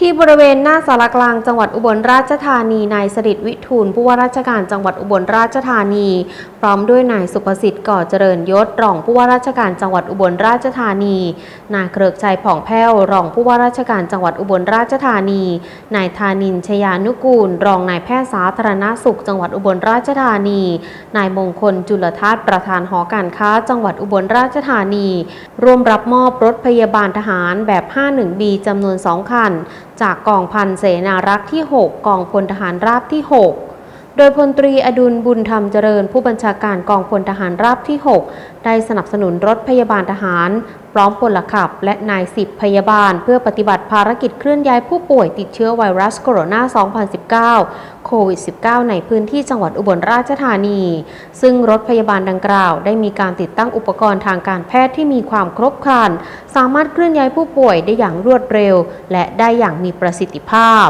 ที่บริเวณหน้าสารกลางจังหวัดอุบลราชธานีนายสริดวิทูลผู้ว่าราชการจังหวัดอุบลราชธานี พร้อมด้วยนายสุประสิทธิ์ก่อเจริญยศรองผู้ว่าราชการจังหวัดอุบลราชธานี นายเกริกชัยผ่องแผ้วรองผู้ว่าราชการจังหวัดอุบลราชธานี นายธานินชยานุกูล รองนายแพทย์สาธารณสุข จังหวัดอุบลราชธานี นายมงคลจุลทัศน์ประธานหอการค้า จังหวัดอุบลราชธานี ร่วมรับมอบรถพยาบาลทหารแบบ 51B จำนวน 2 คัน จากกองพันเสนารักษ์ที่ 6 กองพลทหารราบที่ 6 โดยพลตรีอดุลบุญธรรมเจริญ ผู้บัญชาการกองพลทหารราบที่ 6 ได้สนับสนุนรถพยาบาลทหาร พร้อมพลขับ และนายสิบพยาบาล เพื่อปฏิบัติภารกิจเคลื่อนย้ายผู้ป่วยติดเชื้อไวรัสโคโรนา 2019 โควิด -19 ในพื้นที่จังหวัดอุบลราชธานี ซึ่งรถพยาบาลดังกล่าว ได้มีการติดตั้งอุปกรณ์ทางการแพทย์ที่มีความครบครัน สามารถเคลื่อนย้ายผู้ป่วยได้อย่างรวดเร็ว และได้อย่างมีประสิทธิภาพ